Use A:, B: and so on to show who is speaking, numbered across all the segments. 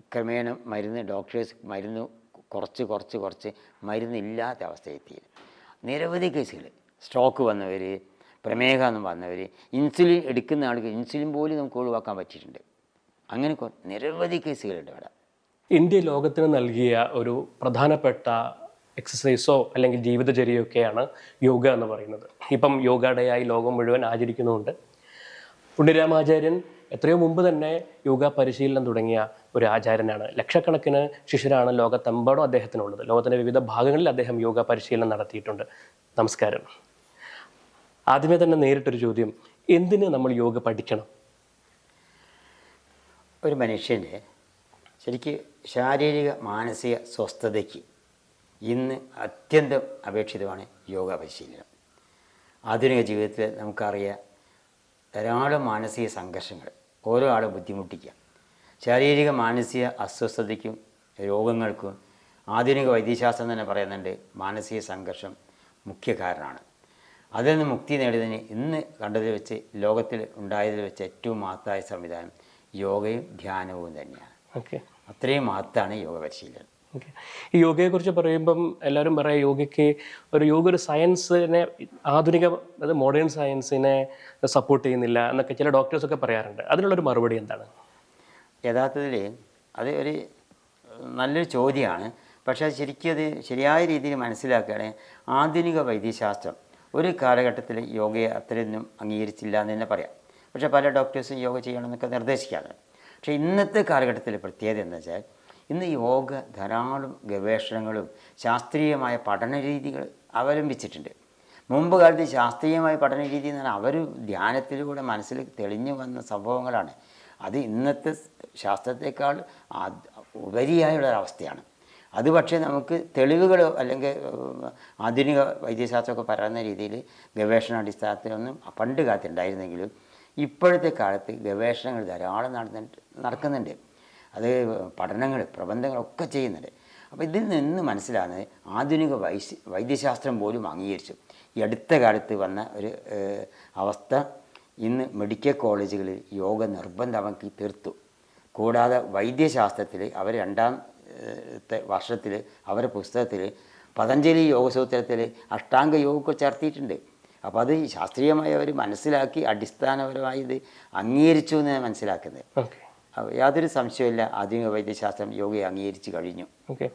A: ക്രമേണ മരുന്ന് ഡോക്ടേഴ്സ് മരുന്ന് കുറച്ച് കുറച്ച് കുറച്ച് മരുന്നില്ലാത്ത അവസ്ഥയെത്തിയത് നിരവധി കേസുകൾ. സ്ട്രോക്ക് വന്നവർ പ്രമേഹം വന്നവർ ഇൻസുലിൻ എടുക്കുന്ന ആൾക്ക് ഇൻസുലിൻ പോലും നമുക്ക് ഒഴിവാക്കാൻ പറ്റിയിട്ടുണ്ട്. അങ്ങനെ നിരവധി കേസുകളുണ്ട് ഇവിടെ.
B: ഇന്ത്യ ലോകത്തിന് നൽകിയ ഒരു പ്രധാനപ്പെട്ട എക്സസൈസോ അല്ലെങ്കിൽ ജീവിതചര്യയൊക്കെയാണ് യോഗ എന്ന് പറയുന്നത്. ഇപ്പം യോഗ ഡേ ആയി ലോകം മുഴുവൻ ആചരിക്കുന്നുണ്ട്. പുണ്യരാമാചാര്യൻ എത്രയോ മുമ്പ് തന്നെ യോഗ പരിശീലനം തുടങ്ങിയ ഒരു ആചാര്യനാണ്. ലക്ഷക്കണക്കിന് ശിഷ്യരാണ് ലോകത്തെമ്പാടും അദ്ദേഹത്തിനുള്ളത്. ലോകത്തിന്റെ വിവിധ ഭാഗങ്ങളിൽ അദ്ദേഹം യോഗ പരിശീലനം നടത്തിയിട്ടുണ്ട്. നമസ്കാരം. ആദ്യമേ തന്നെ നേരിട്ടൊരു ചോദ്യം. എന്തിന് നമ്മൾ യോഗ പഠിക്കണം?
A: ഒരു മനുഷ്യന്റെ ശരിക്ക് ശാരീരിക മാനസിക സ്വസ്ഥതയ്ക്ക് ഇന്ന് അത്യന്തം അപേക്ഷിതമാണ് യോഗ പരിശീലനം. ആധുനിക ജീവിതത്തിൽ നമുക്കറിയാം ധാരാളം മാനസിക സംഘർഷങ്ങൾ. ഓരോ ആളെ ബുദ്ധിമുട്ടിക്കുക. ശാരീരിക മാനസിക അസ്വസ്ഥതയ്ക്കും രോഗങ്ങൾക്കും ആധുനിക വൈദ്യശാസ്ത്രം തന്നെ പറയുന്നുണ്ട് മാനസിക സംഘർഷം മുഖ്യ കാരണമാണ്. അതിൽ നിന്ന് മുക്തി നേടിയതിന് ഇന്ന് കണ്ടതിൽ വെച്ച് ലോകത്തിൽ ഉണ്ടായതിൽ വെച്ച് ഏറ്റവും മഹത്തായ സംവിധാനം യോഗയും ധ്യാനവും തന്നെയാണ്.
B: ഓക്കെ.
A: അത്രയും മഹത്താണ് യോഗ പരിശീലനം
B: ഓക്കെ ഈ യോഗയെക്കുറിച്ച് പറയുമ്പം എല്ലാവരും പറയാം യോഗയ്ക്ക് ഒരു യോഗ ഒരു സയൻസിനെ ആധുനിക അതായത് മോഡേൺ സയൻസിനെ സപ്പോർട്ട് ചെയ്യുന്നില്ല എന്നൊക്കെ ചില ഡോക്ടേഴ്സൊക്കെ പറയാറുണ്ട്. അതിനുള്ളൊരു മറുപടി എന്താണ്?
A: യഥാർത്ഥത്തിൽ അത് ഒരു നല്ലൊരു ചോദ്യമാണ്. പക്ഷേ ശരിക്കും അത് ശരിയായ രീതിയിൽ മനസ്സിലാക്കുകയാണെങ്കിൽ ആധുനിക വൈദ്യശാസ്ത്രം ഒരു കാലഘട്ടത്തിൽ യോഗയെ അത്രയൊന്നും അംഗീകരിച്ചില്ല എന്ന് തന്നെ പറയാം. പക്ഷേ പല ഡോക്ടേഴ്സും യോഗ ചെയ്യണമെന്നൊക്കെ നിർദ്ദേശിക്കാറുണ്ട്. പക്ഷേ ഇന്നത്തെ കാലഘട്ടത്തിൽ പ്രത്യേകത എന്താ വെച്ചാൽ ഇന്ന് യോഗ ധാരാളം ഗവേഷണങ്ങളും ശാസ്ത്രീയമായ പഠന രീതികൾ അവലംബിച്ചിട്ടുണ്ട്. മുമ്പ് കാലത്ത് ശാസ്ത്രീയമായ പഠന രീതി എന്ന് പറഞ്ഞാൽ അവർ ധ്യാനത്തിലൂടെ മനസ്സിൽ തെളിഞ്ഞു വന്ന സംഭവങ്ങളാണ്. അത് ഇന്നത്തെ ശാസ്ത്രത്തെക്കാൾ ഉപരിയായുള്ള ഒരവസ്ഥയാണ് അത് പക്ഷേ നമുക്ക് തെളിവുകൾ അല്ലെങ്കിൽ ആധുനിക വൈദ്യശാസ്ത്രമൊക്കെ പറയുന്ന രീതിയിൽ ഗവേഷണാടിസ്ഥാനത്തിലൊന്നും പണ്ട് കാലത്ത് ഉണ്ടായിരുന്നെങ്കിലും ഇപ്പോഴത്തെ കാലത്ത് ഗവേഷണങ്ങൾ ധാരാളം നടന്നിട്ട് നടക്കുന്നുണ്ട്. അത് പഠനങ്ങൾ പ്രബന്ധങ്ങളൊക്കെ ചെയ്യുന്നുണ്ട്. അപ്പോൾ ഇതിൽ നിന്ന് മനസ്സിലാകുന്നത് ആധുനിക വൈശ്യ വൈദ്യശാസ്ത്രം പോലും അംഗീകരിച്ചു. ഈ അടുത്ത കാലത്ത് വന്ന ഒരു അവസ്ഥ ഇന്ന് മെഡിക്കൽ കോളേജുകളിൽ യോഗ നിർബന്ധമാക്കി തീർത്തു. കൂടാതെ വൈദ്യശാസ്ത്രത്തിൽ അവർ രണ്ടാം വർഷത്തിൽ അവരുടെ പുസ്തകത്തിൽ പതഞ്ജലി യോഗസൂത്രത്തിൽ അഷ്ടാംഗ യോഗമൊക്കെ ചേർത്തിയിട്ടുണ്ട്. അപ്പോൾ അത് ശാസ്ത്രീയമായി അവർ മനസ്സിലാക്കി അടിസ്ഥാനപരമായി ഇത് അംഗീകരിച്ചു എന്ന് മനസ്സിലാക്കുന്നത്. യാതൊരു സംശയമില്ല ആധുനിക വൈദ്യശാസ്ത്രം യോഗയെ അംഗീകരിച്ചു കഴിഞ്ഞു.
B: ഓക്കെ.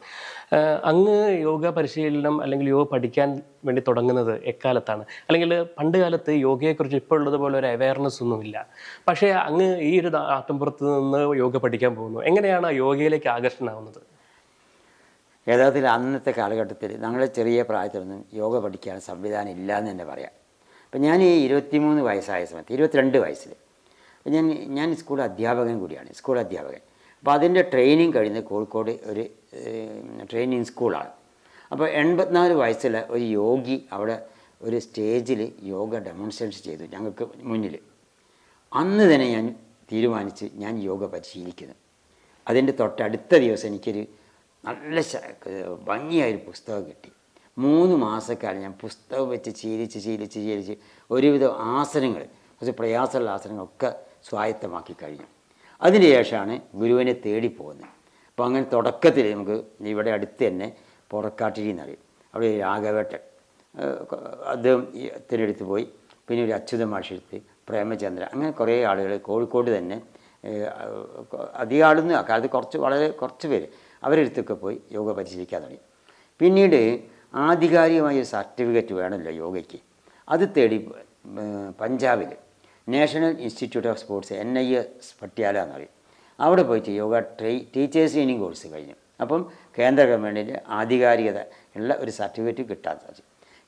B: അങ്ങ് യോഗ പരിശീലനം അല്ലെങ്കിൽ യോഗ പഠിക്കാൻ വേണ്ടി തുടങ്ങുന്നത് എക്കാലത്താണ്? അല്ലെങ്കിൽ പണ്ട് കാലത്ത് യോഗയെക്കുറിച്ച് ഇപ്പോൾ ഉള്ളതുപോലെ ഒരു അവയർനെസ് ഒന്നുമില്ല. പക്ഷേ അങ്ങ് ഈ ഒരു ആട്ടുംപുറത്ത് നിന്ന് യോഗ പഠിക്കാൻ പോകുന്നു. എങ്ങനെയാണ് ആ യോഗയിലേക്ക് ആകർഷണമാവുന്നത്
A: യഥാർത്ഥത്തിൽ അന്നത്തെ കാലഘട്ടത്തിൽ ഞങ്ങളെ ചെറിയ പ്രായത്തിലൊന്നും യോഗ പഠിക്കാൻ സംവിധാനം ഇല്ല എന്ന് തന്നെ പറയാം. അപ്പം ഞാൻ ഈ ഇരുപത്തിമൂന്ന് വയസ്സായ സമയത്ത് ഇരുപത്തിരണ്ട് വയസ്സിൽ ഞാൻ ഞാൻ സ്കൂൾ അധ്യാപകൻ കൂടിയാണ് സ്കൂൾ അധ്യാപകൻ. അപ്പോൾ അതിന്റെ ട്രെയിനിങ് കഴിഞ്ഞ് കോഴിക്കോട് ഒരു ട്രെയിനിങ് സ്കൂളാണ് അപ്പോൾ എൺപത്തിനാല് വയസ്സിലെ ഒരു യോഗി അവിടെ ഒരു സ്റ്റേജിൽ യോഗ ഡെമോൺസ്ട്രേഷൻ ചെയ്തു ഞങ്ങൾക്ക് മുന്നിൽ അന്ന് തന്നെ ഞാൻ തീരുമാനിച്ച് ഞാൻ യോഗ പരിശീലിക്കുന്നു. അതിന്റെ തൊട്ടടുത്ത ദിവസം എനിക്കൊരു നല്ല ഭംഗിയായൊരു പുസ്തകം കിട്ടി. മൂന്ന് മാസക്കാലം ഞാൻ പുസ്തകം വെച്ച് ശീലിച്ച് ശീലിച്ച് ശീലിച്ച് ഒരുവിധം ആസനങ്ങൾ കുറച്ച് പ്രയാസമുള്ള ആസനങ്ങളൊക്കെ സ്വായത്തമാക്കി കഴിഞ്ഞു. അതിനുശേഷമാണ് ഗുരുവിനെ തേടി പോകുന്നത്. അപ്പോൾ അങ്ങനെ തുടക്കത്തിൽ നമുക്ക് ഇവിടെ അടുത്ത് തന്നെ പുറക്കാട്ടിരി എന്നറിയും. അവിടെ രാഘവേട്ടൻ അദ്ദേഹം തിരഞ്ഞെടുത്ത് പോയി. പിന്നെ ഒരു അച്യുത മാഷെടുത്ത് പ്രേമചന്ദ്ര അങ്ങനെ കുറേ ആളുകൾ കോഴിക്കോട് തന്നെ അധികം ആളൊന്നും അക്കാലത്ത് കുറച്ച് വളരെ കുറച്ച് പേര്. അവരെടുത്തൊക്കെ പോയി യോഗ പരിശീലിക്കാൻ തുടങ്ങി. പിന്നീട് ആധികാരികമായ സർട്ടിഫിക്കറ്റ് വേണമല്ലോ യോഗയ്ക്ക്. അത് തേടി പഞ്ചാബിൽ national institute of sports N I S Patiala എന്ന് പറയും അവിടെ പോയിട്ട് യോഗ ട്രെയി ടീച്ചേഴ്സ് ട്രെയിനിങ് കോഴ്സ് കഴിഞ്ഞു. അപ്പം കേന്ദ്ര ഗവൺമെന്റിന്റെ ആധികാരികത ഉള്ള ഒരു സർട്ടിഫിക്കറ്റ് കിട്ടാൻ സാധിച്ചു.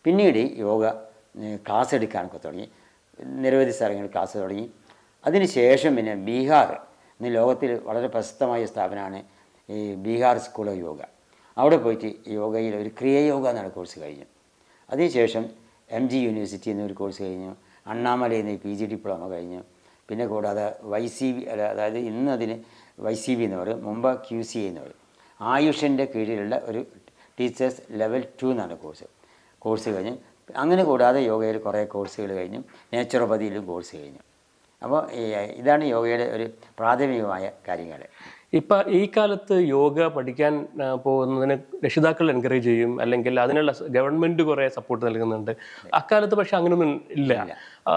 A: പിന്നീട് യോഗ ക്ലാസ് എടുക്കാനൊക്കെ തുടങ്ങി. നിരവധി സ്ഥലങ്ങളിൽ ക്ലാസ് തുടങ്ങി. അതിനുശേഷം പിന്നെ ബീഹാർ ഇന്ന് ലോകത്തിൽ വളരെ പ്രശസ്തമായ സ്ഥാപനമാണ് ഈ ബീഹാർ സ്കൂൾ ഓഫ് യോഗ. അവിടെ പോയിട്ട് യോഗയിൽ ഒരു ക്രിയയോഗ എന്ന കോഴ്സ് കഴിഞ്ഞു. അതിനുശേഷം എം ജി യൂണിവേഴ്സിറ്റി എന്നൊരു കോഴ്സ് കഴിഞ്ഞു. അണ്ണാമലയിൽ നിന്ന് പി ജി ഡിപ്ലോമ കഴിഞ്ഞു. പിന്നെ കൂടാതെ വൈ സി ബി അല്ല അതായത് ഇന്ന് അതിന് വൈ സി ബി എന്ന് പറയും മുമ്പ് ക്യു സി എന്ന് പറയും. ആയുഷിന്റെ കീഴിലുള്ള ഒരു ടീച്ചേഴ്സ് ലെവൽ ടു എന്നാണ് കോഴ്സ്. കോഴ്സ് കഴിഞ്ഞ്. അങ്ങനെ കൂടാതെ യോഗയിൽ കുറേ കോഴ്സുകൾ കഴിഞ്ഞു. നേച്ചുറോപ്പതിയിലും കോഴ്സ് കഴിഞ്ഞു. അപ്പോൾ ഇതാണ് യോഗയുടെ ഒരു പ്രാഥമികമായ കാര്യങ്ങൾ.
B: ഇപ്പൊ ഈ കാലത്ത് യോഗ പഠിക്കാൻ പോകുന്നതിന് രക്ഷിതാക്കൾ എൻകറേജ് ചെയ്യും അല്ലെങ്കിൽ അതിനുള്ള ഗവൺമെന്റ് കുറേ സപ്പോർട്ട് നൽകുന്നുണ്ട്. അക്കാലത്ത് പക്ഷെ അങ്ങനെയൊന്നും ഇല്ല.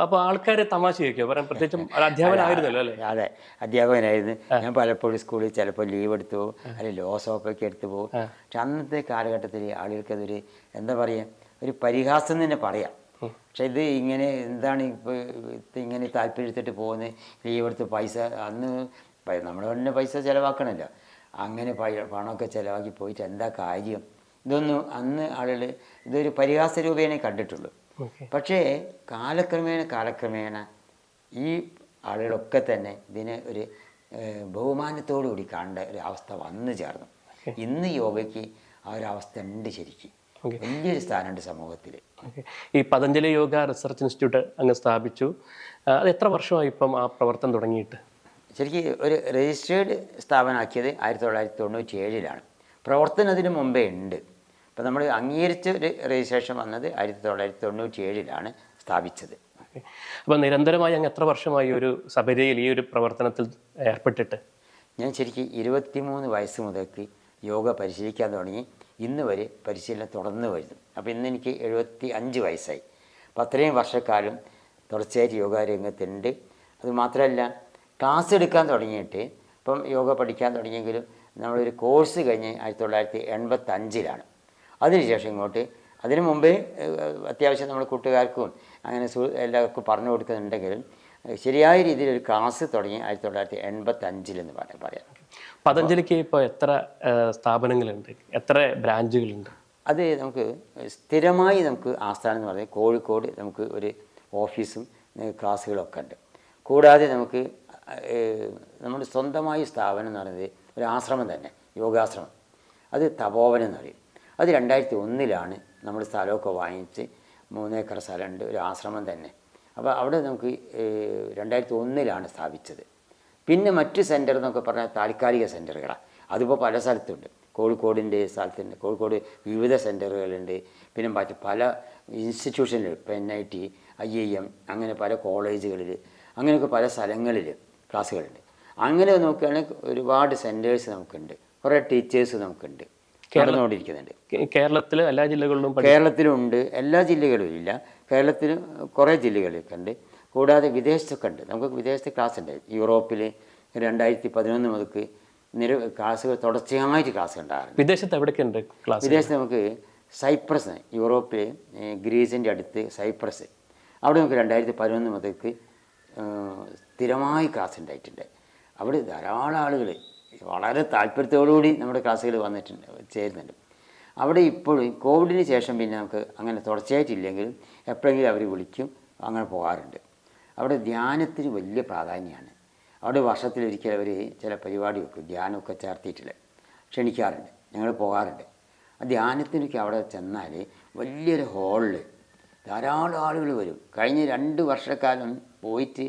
B: അപ്പോൾ ആൾക്കാരെ തമാശയൊക്കെയോ പറയാൻ പ്രത്യേകിച്ചും അധ്യാപകനായിരുന്നല്ലോ അല്ലേ?
A: അതെ അധ്യാപകനായിരുന്നു. ഞാൻ പലപ്പോഴും സ്കൂളിൽ ചിലപ്പോൾ ലീവ് എടുത്തു അല്ലെങ്കിൽ ലോ സോപ്പൊക്കെ എടുത്തു പോകും. പക്ഷെ അന്നത്തെ കാലഘട്ടത്തിൽ ആളുകൾക്ക് അതൊരു എന്താ പറയുക ഒരു പരിഹാസം തന്നെ പറയാം. പക്ഷെ ഇത് ഇങ്ങനെ എന്താണ് ഇപ്പോൾ ഇങ്ങനെ താല്പര്യം എടുത്തിട്ട് പോകുന്നത് ലീവ് എടുത്ത് പൈസ അന്ന് നമ്മുടെ തന്നെ പൈസ ചിലവാക്കണമല്ല അങ്ങനെ പണമൊക്കെ ചിലവാക്കി പോയിട്ട് എന്താ കാര്യം? ഇതൊന്നും അന്ന് ആളുകൾ ഇതൊരു പരിഹാസ രൂപേണേ കണ്ടിട്ടുള്ളൂ. പക്ഷേ കാലക്രമേണ കാലക്രമേണ ഈ ആളുകളൊക്കെ തന്നെ ഇതിനെ ഒരു ബഹുമാനത്തോടു കൂടി കാണേണ്ട ഒരു അവസ്ഥ വന്നു ചേർന്നു. ഇന്ന് യോഗയ്ക്ക് ആ ഒരു അവസ്ഥ ഉണ്ട് ശരിക്കും. വലിയൊരു സ്ഥാനമുണ്ട് സമൂഹത്തിൽ
B: ഈ പതഞ്ജലി യോഗ റിസർച്ച് ഇൻസ്റ്റിറ്റ്യൂട്ട് അങ്ങ് സ്ഥാപിച്ചു. അത് എത്ര വർഷമായി ഇപ്പം ആ പ്രവർത്തനം തുടങ്ങിയിട്ട്?
A: ശരിക്കും ഒരു രജിസ്റ്റേർഡ് സ്ഥാപനമാക്കിയത് ആയിരത്തി തൊള്ളായിരത്തി തൊണ്ണൂറ്റി ഏഴിലാണ് പ്രവർത്തനം അതിന് മുമ്പേ ഉണ്ട്. അപ്പോൾ നമ്മൾ അംഗീകരിച്ച ഒരു രജിസ്ട്രേഷൻ വന്നത് ആയിരത്തി തൊള്ളായിരത്തി തൊണ്ണൂറ്റി ഏഴിലാണ് സ്ഥാപിച്ചത്.
B: അപ്പോൾ അപ്പം നിരന്തരമായി അങ്ങ് എത്ര വർഷമായി ഒരു സബരിയിൽ ഈ ഒരു പ്രവർത്തനത്തിൽ ഏർപ്പെട്ടിട്ട്?
A: ഞാൻ ശരിക്കും ഇരുപത്തിമൂന്ന് വയസ്സ് മുതൽക്ക് യോഗ പരിശീലിക്കാൻ തുടങ്ങി. ഇന്ന് വരെ പരിശീലനം തുടർന്ന് വരുന്നു. അപ്പോൾ ഇന്ന് എനിക്ക് എഴുപത്തി അഞ്ച് വയസ്സായി. അപ്പോൾ അത്രയും വർഷക്കാലം തുടർച്ചയായിട്ട് യോഗ രംഗത്തുണ്ട് അത് മാത്രമല്ല ക്ലാസ് എടുക്കാൻ തുടങ്ങിയിട്ട് ഇപ്പം യോഗ പഠിക്കാൻ തുടങ്ങിയെങ്കിലും നമ്മളൊരു കോഴ്സ് കഴിഞ്ഞ് ആയിരത്തി തൊള്ളായിരത്തി എൺപത്തി അഞ്ചിലാണ് അതിനുശേഷം ഇങ്ങോട്ട് അതിനു മുമ്പേ അത്യാവശ്യം നമ്മൾ കൂട്ടുകാർക്കും അങ്ങനെ സു എല്ലാവർക്കും പറഞ്ഞു കൊടുക്കുന്നുണ്ടെങ്കിലും ശരിയായ രീതിയിൽ ഒരു ക്ലാസ് തുടങ്ങി ആയിരത്തി തൊള്ളായിരത്തി എൺപത്തി അഞ്ചിലെന്ന് പറയാം. പറയാം
B: പതഞ്ജലിക്ക് ഇപ്പോൾ എത്ര സ്ഥാപനങ്ങളുണ്ട്? എത്ര ബ്രാഞ്ചുകളുണ്ട്?
A: അത് നമുക്ക് സ്ഥിരമായി നമുക്ക് ആസ്ഥാനം എന്ന് പറയുന്നത് കോഴിക്കോട് നമുക്ക് ഒരു ഓഫീസും ക്ലാസ്സുകളൊക്കെ ഉണ്ട്. കൂടാതെ നമുക്ക് നമ്മുടെ സ്വന്തമായി സ്ഥാപനം എന്ന് പറയുന്നത് ഒരു ആശ്രമം തന്നെ യോഗാശ്രമം. അത് തപോവനം എന്ന് പറയും. അത് രണ്ടായിരത്തി ഒന്നിലാണ് നമ്മൾ സ്ഥലമൊക്കെ വാങ്ങിച്ച് മൂന്നേക്കർ സ്ഥലമുണ്ട് ഒരു ആശ്രമം തന്നെ. അപ്പോൾ അവിടെ നമുക്ക് രണ്ടായിരത്തി ഒന്നിലാണ് സ്ഥാപിച്ചത്. പിന്നെ മറ്റ് സെന്റർ എന്നൊക്കെ പറഞ്ഞാൽ താൽക്കാലിക സെന്ററുകളാണ് അതിപ്പോൾ പല സ്ഥലത്തുണ്ട്. കോഴിക്കോടിന്റെ സ്ഥലത്തുണ്ട്. കോഴിക്കോട് വിവിധ സെന്ററുകളുണ്ട് പിന്നെ മറ്റ് പല ഇൻസ്റ്റിറ്റ്യൂഷനിൽ ഇപ്പോൾ N I T I I M അങ്ങനെ പല കോളേജുകളിൽ അങ്ങനെയൊക്കെ പല സ്ഥലങ്ങളിൽ ക്ലാസ്സുകളുണ്ട് അങ്ങനെ നോക്കുകയാണെങ്കിൽ ഒരുപാട് സെന്റേഴ്സ് നമുക്കുണ്ട്. കുറേ ടീച്ചേഴ്സ് നമുക്കുണ്ട്. നടന്നുകൊണ്ടിരിക്കുന്നുണ്ട്.
B: കേരളത്തിൽ എല്ലാ ജില്ലകളിലും
A: കേരളത്തിലുണ്ട്. എല്ലാ ജില്ലകളിലും ഇല്ല. കേരളത്തിൽ കുറേ ജില്ലകളിലൊക്കെ ഉണ്ട് കൂടാതെ വിദേശത്തൊക്കെ ഉണ്ട്. നമുക്ക് വിദേശത്തെ ക്ലാസ് ഉണ്ട്. യൂറോപ്പിൽ രണ്ടായിരത്തി പതിനൊന്ന് മുതൽക്ക് നിര ക്ലാസ്സുകൾ തുടർച്ചയായിട്ട് ക്ലാസ് ഉണ്ടാകാറുണ്ട്.
B: വിദേശത്ത് എവിടെയൊക്കെയുണ്ട് ക്ലാസ്
A: വിദേശത്ത് നമുക്ക് സൈപ്രസ് യൂറോപ്പിലെ ഗ്രീസിന്റെ അടുത്ത് സൈപ്രസ്. അവിടെ നമുക്ക് രണ്ടായിരത്തി പതിനൊന്ന് മുതൽക്ക് സ്ഥിരമായി ക്ലാസ് ഉണ്ടായിട്ടുണ്ട്. അവിടെ ധാരാളം ആളുകൾ വളരെ താല്പര്യത്തോടുകൂടി നമ്മുടെ ക്ലാസ്സുകൾ വന്നിട്ടുണ്ട് ചേരുന്നുണ്ട്. അവിടെ ഇപ്പോഴും കോവിഡിന് ശേഷം പിന്നെ നമുക്ക് അങ്ങനെ തുടർച്ചയായിട്ടില്ലെങ്കിലും എപ്പോഴെങ്കിലും അവർ വിളിക്കും അങ്ങനെ പോകാറുണ്ട്. അവിടെ ധ്യാനത്തിന് വലിയ പ്രാധാന്യമാണ്. അവിടെ വർഷത്തിലൊരിക്കൽ അവർ ചില പരിപാടി വെക്കും ധ്യാനമൊക്കെ ചേർത്തിയിട്ടില്ല ക്ഷണിക്കാറുണ്ട്. ഞങ്ങൾ പോകാറുണ്ട്. ആ ധ്യാനത്തിനൊക്കെ അവിടെ ചെന്നാൽ വലിയൊരു ഹോളിൽ ധാരാളം ആളുകൾ വരും. കഴിഞ്ഞ രണ്ട് വർഷക്കാലം പോയിട്ട്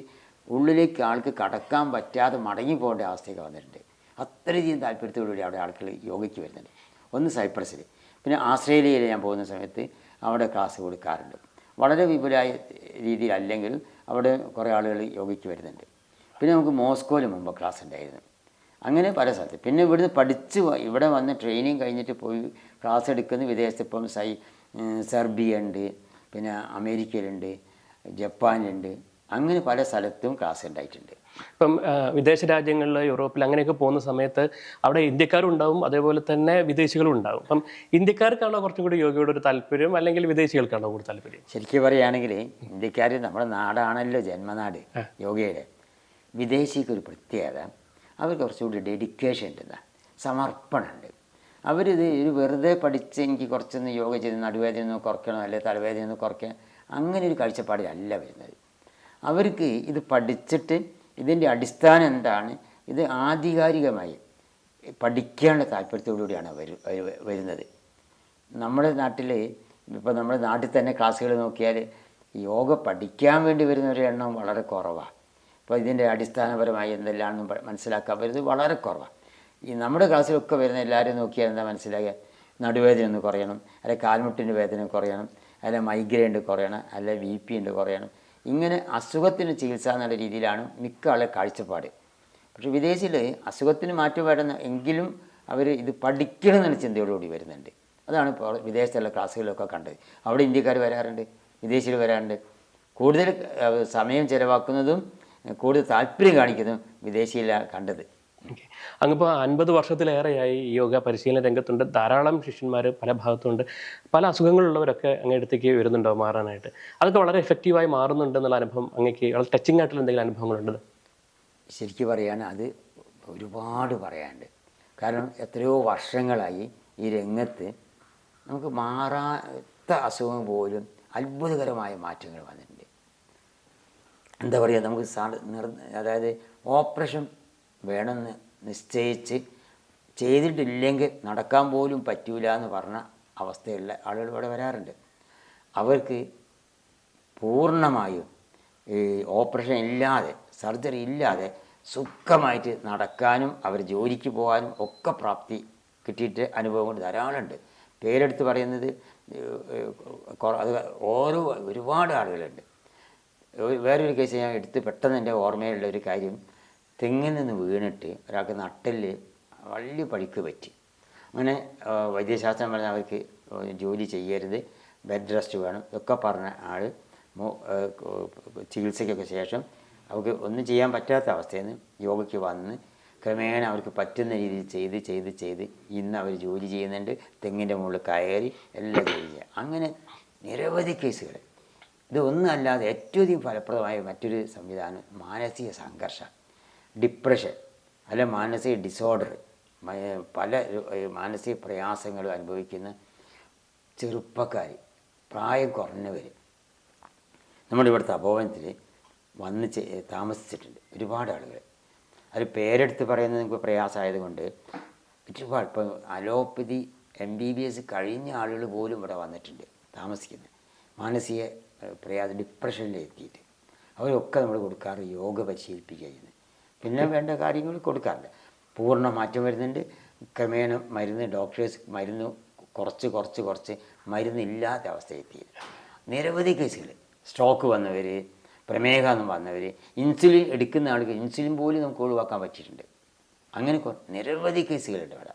A: ഉള്ളിലേക്ക് ആൾക്ക് കടക്കാൻ പറ്റാതെ മടങ്ങി പോകേണ്ട അവസ്ഥയൊക്കെ വന്നിട്ടുണ്ട്. അത്രയധികം താല്പര്യത്തോടുകൂടി അവിടെ ആൾക്കാർ യോഗയ്ക്ക് വരുന്നുണ്ട്. ഒന്ന് സൈപ്രസിൽ പിന്നെ ആസ്ട്രേലിയയിൽ ഞാൻ പോകുന്ന സമയത്ത് അവിടെ ക്ലാസ് കൊടുക്കാറുണ്ട്. വളരെ വിപുലമായ അല്ലെങ്കിൽ അവിടെ കുറേ ആളുകൾ യോഗയ്ക്ക് വരുന്നുണ്ട്. പിന്നെ നമുക്ക് മോസ്കോയിൽ മുമ്പ് ക്ലാസ് ഉണ്ടായിരുന്നു. അങ്ങനെ പല സ്ഥലത്ത്. പിന്നെ ഇവിടുന്ന് പഠിച്ച് ഇവിടെ വന്ന് ട്രെയിനിങ് കഴിഞ്ഞിട്ട് പോയി ക്ലാസ് എടുക്കുന്ന വിദേശത്ത് ഇപ്പം സൈ സെർബിയ ഉണ്ട്. പിന്നെ അമേരിക്കയിലുണ്ട് ജപ്പാനിലുണ്ട് അങ്ങനെ പല സ്ഥലത്തും ക്ലാസ് ഉണ്ടായിട്ടുണ്ട്.
B: ഇപ്പം വിദേശ രാജ്യങ്ങളിൽ യൂറോപ്പിൽ അങ്ങനെയൊക്കെ പോകുന്ന സമയത്ത് അവിടെ ഇന്ത്യക്കാരും ഉണ്ടാവും അതേപോലെ തന്നെ വിദേശികളും ഉണ്ടാവും. അപ്പം ഇന്ത്യക്കാർക്കാണോ കുറച്ചും കൂടി യോഗയുടെ ഒരു താല്പര്യം അല്ലെങ്കിൽ വിദേശികൾക്കാണോ കൂടുതൽ താല്പര്യം?
A: ശരിക്കും പറയുകയാണെങ്കിൽ ഇന്ത്യക്കാർ നമ്മുടെ നാടാണല്ലോ ജന്മനാട് യോഗയുടെ വിദേശിക്ക് ഒരു പ്രത്യേകത അവർ കുറച്ചുകൂടി ഡെഡിക്കേഷൻ ഉണ്ട് സമർപ്പണമുണ്ട്. അവരിത് ഒരു വെറുതെ പഠിച്ച് എനിക്ക് കുറച്ചൊന്ന് യോഗ ചെയ്ത് നടുവേദന ഒന്ന് കുറയ്ക്കണം അല്ലെങ്കിൽ തലവേദന ഒന്ന് കുറയ്ക്കണം അങ്ങനെ ഒരു കാഴ്ചപ്പാടിലല്ല വരുന്നത്. അവർക്ക് ഇത് പഠിച്ചിട്ട് ഇതിന്റെ അടിസ്ഥാനം എന്താണ്? ഇത് ആധികാരികമായി പഠിക്കേണ്ട താല്പര്യത്തോടുകൂടിയാണ് വരു വരു- വരുന്നത്. നമ്മുടെ നാട്ടിൽ ഇപ്പോൾ നമ്മുടെ നാട്ടിൽ തന്നെ ക്ലാസ്സുകൾ നോക്കിയാൽ യോഗ പഠിക്കാൻ വേണ്ടി വരുന്നവരുടെ എണ്ണം വളരെ കുറവാണ്. അപ്പോൾ ഇതിന്റെ അടിസ്ഥാനപരമായി എന്തെല്ലാമെന്ന് മനസ്സിലാക്കാൻ വരുന്നത് വളരെ കുറവാണ്. ഈ നമ്മുടെ ക്ലാസ്സിലൊക്കെ വരുന്ന എല്ലാവരും നോക്കിയാൽ എന്താ മനസ്സിലാകുക? നടുവേദന ഒന്ന് കുറയണം അല്ലെ കാൽമുട്ടിന്റെ വേദന കുറയണം അല്ലെ മൈഗ്രൈൻഡ് കുറയണം അല്ലെ ബി പി ഉണ്ട് കുറയണം. ഇങ്ങനെ അസുഖത്തിന് ചികിത്സ എന്നുള്ള രീതിയിലാണ് മിക്ക ആളെ കാഴ്ചപ്പാട്. പക്ഷേ വിദേശിൽ അസുഖത്തിന് മാറ്റം വരുന്ന എങ്കിലും അവർ ഇത് പഠിക്കണം എന്ന ചിന്തയോടുകൂടി വരുന്നുണ്ട്. അതാണ് ഇപ്പോൾ വിദേശത്തുള്ള ക്ലാസ്സുകളിലൊക്കെ കണ്ടത്. അവിടെ ഇന്ത്യക്കാർ വരാറുണ്ട് വിദേശികൾ വരാറുണ്ട്. കൂടുതൽ സമയം ചിലവാക്കുന്നതും കൂടുതൽ താല്പര്യം കാണിക്കുന്നതും വിദേശിയിലാണ് കണ്ടത്.
B: അങ്ങിപ്പോൾ അൻപത് വർഷത്തിലേറെയായി യോഗ പരിശീലന രംഗത്തുണ്ട്. ധാരാളം ശിഷ്യന്മാർ പല ഭാഗത്തുണ്ട്. പല അസുഖങ്ങളുള്ളവരൊക്കെ അങ്ങടുത്തേക്ക് വരുന്നുണ്ടോ മാറാനായിട്ട്? അതൊക്കെ വളരെ എഫക്റ്റീവായി മാറുന്നുണ്ട് എന്നുള്ള അനുഭവം അങ്ങേക്ക് വളരെ ടച്ചിങ് ആയിട്ടുള്ള എന്തെങ്കിലും അനുഭവങ്ങളുണ്ട്?
A: ശരിക്കും പറയാൻ അത് ഒരുപാട് പറയാനുണ്ട്. കാരണം എത്രയോ വർഷങ്ങളായി ഈ രംഗത്ത് നമുക്ക് മാറാത്ത അസുഖം പോലും അത്ഭുതകരമായ മാറ്റങ്ങൾ വന്നിട്ടുണ്ട്. എന്താ പറയുക നമുക്ക് സാ- അതായത് ഓപ്പറേഷൻ വേണമെന്ന് നിശ്ചയിച്ച് ചെയ്തിട്ടില്ലെങ്കിൽ നടക്കാൻ പോലും പറ്റൂല എന്ന് പറഞ്ഞ അവസ്ഥയുള്ള ആളുകൾ ഇവിടെ വരാറുണ്ട്. അവർക്ക് പൂർണമായും ഈ ഓപ്പറേഷൻ ഇല്ലാതെ സർജറി ഇല്ലാതെ സുഖമായിട്ട് നടക്കാനും അവർ ജോലിക്ക് പോകാനും ഒക്കെ പ്രാപ്തി കിട്ടിയിട്ട് അനുഭവങ്ങൾ ധാരാളമുണ്ട്. പേരെടുത്ത് പറയുന്നത് അത് ഓരോ ഒരുപാട് ആളുകളുണ്ട്. വേറൊരു കേസ് ഞാൻ എടുത്ത് പെട്ടെന്ന് എന്റെ ഓർമ്മയിലുള്ള ഒരു കാര്യം തെങ്ങിൽ നിന്ന് വീണിട്ട് ഒരാൾക്ക് നട്ടൽ വലിയ പഴിക്ക് പറ്റി. അങ്ങനെ വൈദ്യശാസ്ത്രം പറഞ്ഞ അവർക്ക് ജോലി ചെയ്യരുത് ബെഡ് റെസ്റ്റ് വേണം ഇതൊക്കെ പറഞ്ഞ ആൾ ചികിത്സയ്ക്കൊക്കെ ശേഷം അവർക്ക് ഒന്നും ചെയ്യാൻ പറ്റാത്ത അവസ്ഥയിൽ നിന്ന് യോഗയ്ക്ക് വന്ന് ക്രമേണ അവർക്ക് പറ്റുന്ന രീതിയിൽ ചെയ്ത് ചെയ്ത് ചെയ്ത് ഇന്ന് അവർ ജോലി ചെയ്യുന്നുണ്ട് തെങ്ങിന്റെ മുകളിൽ കയറി എല്ലാം ജോലി ചെയ്യുക അങ്ങനെ നിരവധി കേസുകൾ. ഇത് അല്ലാതെ ഏറ്റവും ഫലപ്രദമായ മറ്റൊരു സംവിധാനം മാനസിക സംഘർഷം. ഡിപ്രഷൻ അല്ല മാനസിക ഡിസോർഡർ പല മാനസിക പ്രയാസങ്ങളും അനുഭവിക്കുന്ന ചെറുപ്പക്കാർ പ്രായം കുറഞ്ഞവർ നമ്മുടെ ഇവിടുത്തെ അഭവനത്തിൽ വന്ന് താമസിച്ചിട്ടുണ്ട്. ഒരുപാട് ആളുകൾ അത് പേരെടുത്ത് പറയുന്നത് നിങ്ങൾക്ക് പ്രയാസമായതുകൊണ്ട് ഒരുപാട് ഇപ്പം allopathy M B B S കഴിഞ്ഞ ആളുകൾ പോലും ഇവിടെ വന്നിട്ടുണ്ട് താമസിക്കുന്നത്. മാനസിക പ്രയാസം ഡിപ്രഷനിലെത്തിയിട്ട്. അവരൊക്കെ നമ്മൾ കൊടുക്കാറ് യോഗ പരിശീലിപ്പിക്കുക ചെയ്യുന്നത് പിന്നെ വേണ്ട കാര്യങ്ങൾ കൊടുക്കാറുണ്ട് പൂർണ മാറ്റം വരുന്നുണ്ട്. ക്രമേണ മരുന്ന് ഡോക്ടേഴ്സ് മരുന്ന് കുറച്ച് കുറച്ച് കുറച്ച് മരുന്നില്ലാത്ത അവസ്ഥയെത്തി നിരവധി കേസുകൾ. സ്ട്രോക്ക് വന്നവർ പ്രമേഹം വന്നവർ ഇൻസുലിൻ എടുക്കുന്ന ആളുകൾ ഇൻസുലിൻ പോലും നമുക്ക് ഒഴിവാക്കാൻ പറ്റിയിട്ടുണ്ട്. അങ്ങനെ നിരവധി കേസുകളുണ്ട് ഇവിടെ.